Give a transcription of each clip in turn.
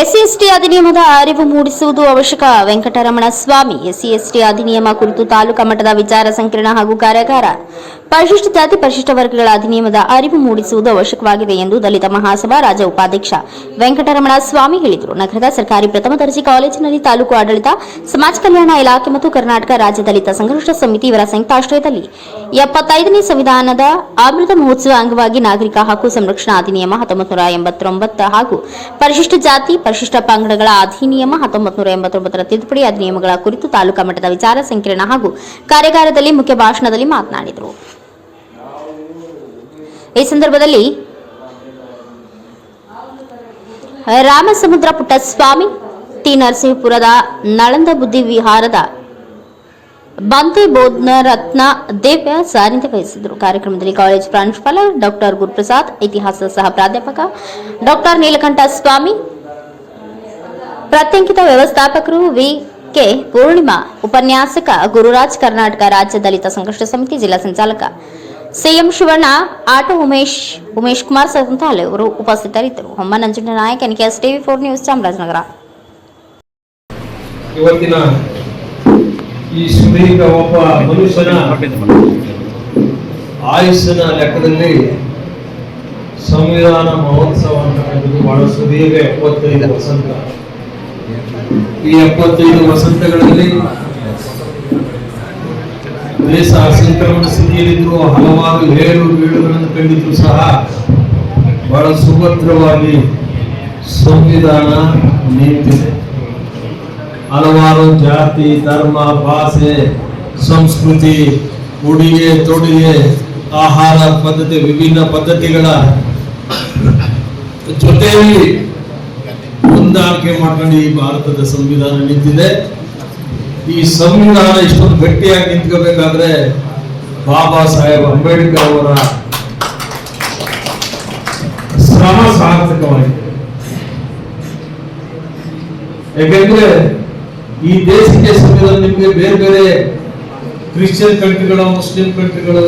SC ST ಅಧಿನಿಯಮದ ಅರಿವು ಮೂಡಿಸುವುದು ಅವಶ್ಯಕ. ವೆಂಕಟರಮಣ ಸ್ವಾಮಿ ಎಸ್ಸಿಎಸ್ಟಿ ಅಧಿನಿಯಮ ಕುರಿತು ತಾಲೂಕಾ ಮಟ್ಟದ ವಿಚಾರ ಸಂಕಿರಣ ಹಾಗೂ ಕಾರ್ಯಾಗಾರ. ಪರಿಶಿಷ್ಟ ಜಾತಿ ಪರಿಶಿಷ್ಟ ವರ್ಗಗಳ ಅಧಿನಿಯಮದ ಅರಿವು ಮೂಡಿಸುವುದು ಅವಶ್ಯಕವಾಗಿದೆ ಎಂದು ದಲಿತ ಮಹಾಸಭಾ ರಾಜ್ಯ ಉಪಾಧ್ಯಕ್ಷ ವೆಂಕಟರಮಣ ಸ್ವಾಮಿ ಹೇಳಿದರು. ನಗರದ ಸರ್ಕಾರಿ ಪ್ರಥಮ ದರ್ಜೆ ಕಾಲೇಜಿನಲ್ಲಿ ತಾಲೂಕು ಆಡಳಿತ, ಸಮಾಜ ಕಲ್ಯಾಣ ಇಲಾಖೆ ಮತ್ತು ಕರ್ನಾಟಕ ರಾಜ್ಯ ದಲಿತ ಸಂಘರ್ಷ ಸಮಿತಿ ಇವರ ಸಂಯುಕ್ತಾಶ್ರಯದಲ್ಲಿ ಎಪ್ಪತ್ತೈದನೇ ಸಂವಿಧಾನದ ಅಮೃತ ಮಹೋತ್ಸವ ಅಂಗವಾಗಿ ನಾಗರಿಕ ಹಕ್ಕು ಸಂರಕ್ಷಣಾ ಅಧಿನಿಯಮ ಹತ್ತೊಂಬತ್ತು ಎಂಬತ್ತೊಂಬತ್ತು ಹಾಗೂ ಪರಿಶಿಷ್ಟ ಜಾತಿ, ಪರಿಶಿಷ್ಟ ಪಂಗಡಗಳ ಅಧಿನಿಯಮ ಹತ್ತೊಂಬತ್ತು ನೂರ ಎಂಬತ್ತೊಂಬತ್ತರ ತಿದ್ದುಪಡಿ ಅಧಿನಿಯಮಗಳ ಕುರಿತು ತಾಲೂಕಾ ಮಟ್ಟದ ವಿಚಾರ ಸಂಕಿರಣ ಹಾಗೂ ಕಾರ್ಯಾಗಾರದಲ್ಲಿ ಮುಖ್ಯ ಭಾಷಣದಲ್ಲಿ ಮಾತನಾಡಿದರು. ಈ ಸಂದರ್ಭದಲ್ಲಿ ರಾಮಸಮುದ್ರ ಪುಟ್ಟಸ್ವಾಮಿ ಟಿ ನರಸಿಂಹಪುರದ ನಳಂದ ಬುದ್ಧಿ ವಿಹಾರದ ಬಂತೆ ಬೋಧನ ರತ್ನ ದೇವ್ಯ ಸಾನ್ನಿಧ್ಯ ವಹಿಸಿದರು. ಕಾರ್ಯಕ್ರಮದಲ್ಲಿ ಕಾಲೇಜ್ ಪ್ರಾಂಶುಪಾಲ ಡಾಕ್ಟರ್ ಗುರುಪ್ರಸಾದ್, ಇತಿಹಾಸ ಸಹ ಪ್ರಾಧ್ಯಾಪಕ ಡಾಕ್ಟರ್ ನೀಲಕಂಠ ಸ್ವಾಮಿ, ಪ್ರತ್ಯಂಕಿತ ವ್ಯವಸ್ಥಾಪಕರು ವಿ. ಕೆ. ಪೂರ್ಣಿಮಾ, ಉಪನ್ಯಾಸಕ ಗುರುರಾಜ್ ಕರ್ನಾಟಕ ರಾಜ್ಯ ದಲಿತ ಸಂಘರ್ಷ ಸಮಿತಿ ಜಿಲ್ಲಾ ಸಂಚಾಲಕ ಸಿಎಂ ಶಿವಣ್ಣ, ಆಟೋ ಉಮೇಶ್ ಉಮೇಶ್ ಕುಮಾರ್ ಸೇರಿದಂತೆ ಹಲವರು ಉಪಸ್ಥಿತರಿದ್ದರು. Homma Nanjunda Nayak, NKS TV four news, Chamarajanagar. ಇವತ್ತಿನ ಈ ಸುದೀರ್ಘ ಒಬ್ಬ ಮನುಷ್ಯನ ಆಯುಸ್ಸಿನ ಲೆಕ್ಕದಲ್ಲಿ ಸಂವಿಧಾನ ಮಹೋತ್ಸವ ಅನ್ನೋದು ಬಹಳ ಸುದೀರ್ಘ ಎಪ್ಪತ್ತೈದು ವಸಂತ. ಈ ಎಪ್ಪತ್ತೈದು ವಸಂತಗಳಲ್ಲಿ ದೇಶ ಸಂಕ್ರಮಣ ಸ್ಥಿತಿಯಲ್ಲಿದ್ದು ಹಲವಾರು ಏಳು ಬೀಳುಗಳನ್ನು ಕಂಡಿದ್ರು ಸಹ ಬಹಳ ಸುಭದ್ರವಾಗಿ ಸಂವಿಧಾನ ನಿಂತಿದೆ. ಹಲವಾರು ಜಾತಿ, ಧರ್ಮ, ಭಾಷೆ, ಸಂಸ್ಕೃತಿ, ಉಡುಗೆ, ತೊಡುಗೆ, ಆಹಾರ ಪದ್ಧತಿ, ವಿಭಿನ್ನ ಪದ್ಧತಿಗಳ ಜೊತೆಯಲ್ಲಿ ಹೊಂದಾಣಿಕೆ ಮಾಡ್ಕೊಂಡು ಈ ಭಾರತದ ಸಂವಿಧಾನ ನಿಂತಿದೆ. ಈ ಸಂವಿಧಾನ ಇಷ್ಟೊಂದು ಗಟ್ಟಿಯಾಗಿ ನಿಂತ್ಕೋಬೇಕಾದ್ರೆ ಬಾಬಾ ಸಾಹೇಬ್ ಅಂಬೇಡ್ಕರ್ ಅವರ ಶ್ರಮ ಸಾರ್ಥಕವಾಗಿದೆ ಯಾಕೆಂದ್ರೆ ಈ ದೇಶಕ್ಕೆ ಸಂವಿಧಾನ ನಿಮಗೆ ಬೇರೆ ಬೇರೆ ಕ್ರಿಶ್ಚಿಯನ್ ಕಂಟ್ರಿಗಳು, ಮುಸ್ಲಿಂ ಕಂಟ್ರಿಗಳು,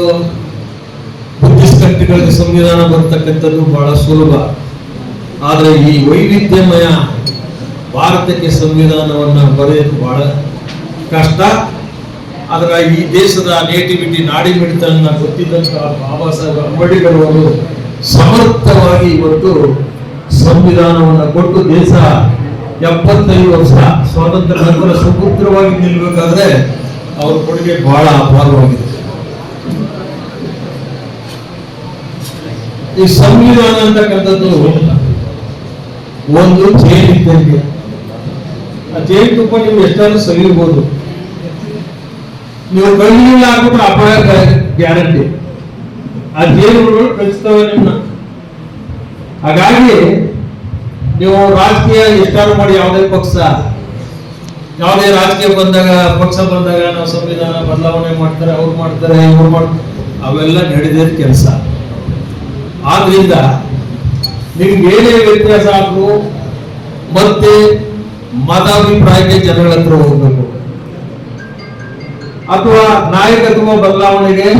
ಬುದ್ಧಿಸ್ಟ್ ಕಂಟ್ರಿಗಳಿಗೆ ಸಂವಿಧಾನ ಬರ್ತಕ್ಕಂಥದ್ದು ಬಹಳ ಸುಲಭ. ಆದರೆ ಈ ವೈವಿಧ್ಯಮಯ ಭಾರತಕ್ಕೆ ಸಂವಿಧಾನವನ್ನ ಬರೆಯೋದು ಬಹಳ ಕಷ್ಟ. ಆದ್ರೆ ಈ ದೇಶದ ನೇಟಿವಿಟಿ ನಾಡಿ ಮಿಡಿತನ ಗೊತ್ತಿದ್ದಂತಹ ಬಾಬಾ ಸಾಹೇಬ್ ಅಂಬೇಡ್ಕರ್ ಅವರು ಸಮರ್ಥವಾಗಿ ಇವತ್ತು ಸಂವಿಧಾನವನ್ನು ಕೊಟ್ಟು ದೇಶ ಎಪ್ಪತ್ತೈದು ವರ್ಷ ಸ್ವಾತಂತ್ರ್ಯ ನಂತರ ಸುಪುತ್ರವಾಗಿ ನಿಲ್ಬೇಕಾದ್ರೆ ಅವ್ರ ಕೊಡುಗೆ ಬಹಳ ಅಪಾರವಾಗಿದೆ. ಈ ಸಂವಿಧಾನ ಅಂತಕ್ಕಂಥದ್ದು ಒಂದು ಜೈಲ್ ಇದ್ದಂಗೆ ಆ ಜೈಲ್ ತುಪ್ಪ ನೀವು ಎಷ್ಟಾದ್ರೂ ಸವಿರ್ಬೋದು ನೀವು ಕಣ್ಣಿಲ್ಲ ಹಾಕ್ಬಿಟ್ರೆ ಅಪಾಯ ಗ್ಯಾರಂಟಿ. ಆ ಜೈಲುಗಳು ಕಳಿಸ್ತವೆ ನಿಮ್ಮ ಹಾಗಾಗಿ ನೀವು ರಾಜಕೀಯ ಎಷ್ಟಾರು ಮಾಡಿ ಯಾವುದೇ ಪಕ್ಷ, ಯಾವುದೇ ರಾಜಕೀಯ ಬಂದಾಗ, ಪಕ್ಷ ಬಂದಾಗ ನಾವು ಸಂವಿಧಾನ ಬದಲಾವಣೆ ಮಾಡ್ತಾರೆ, ಅವ್ರು ಮಾಡ್ತಾರೆ, ಇವ್ರು ಮಾಡ್ತಾರೆ ಅವೆಲ್ಲ ನಡೆದಿದ್ದ ಕೆಲಸ. ಆದ್ರಿಂದ ನಿಮ್ಗೆ ಏನೇ ವ್ಯತ್ಯಾಸ ಆದ್ರೂ ಮತ್ತೆ ಮತಾಭಿಪ್ರಾಯಕ್ಕೆ ಜನಗಳ ಹತ್ರ ಹೋಗ್ಬೇಕು. ಅಥವಾ ನಾಯಕತ್ವ ಬದಲಾವಣೆಗೆ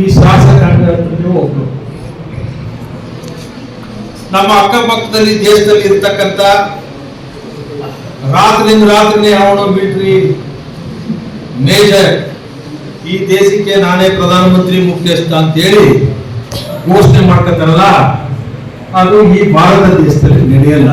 ಈ ಶಾಸಕಾಂಗ ಹೋಗ್ಬೇಕು. ನಮ್ಮ ಅಕ್ಕಪಕ್ಕದಲ್ಲಿ ದೇಶದಲ್ಲಿ ಇರ್ತಕ್ಕಂಥ ರಾತ್ರಿಯಿಂದ ರಾತ್ರಿನೇ ಅವನು ಮಿಲಿಟರಿ ಮೇಜರ್ ಈ ದೇಶಕ್ಕೆ ನಾನೇ ಪ್ರಧಾನಮಂತ್ರಿ ಮುಖ್ಯಸ್ಥ ಅಂತೇಳಿ ಘೋಷಣೆ ಮಾಡ್ಕೊತಾರಲ್ಲ, ಅದು ಈ ಭಾರತ ದೇಶದಲ್ಲಿ ನಡೆಯಲ್ಲ.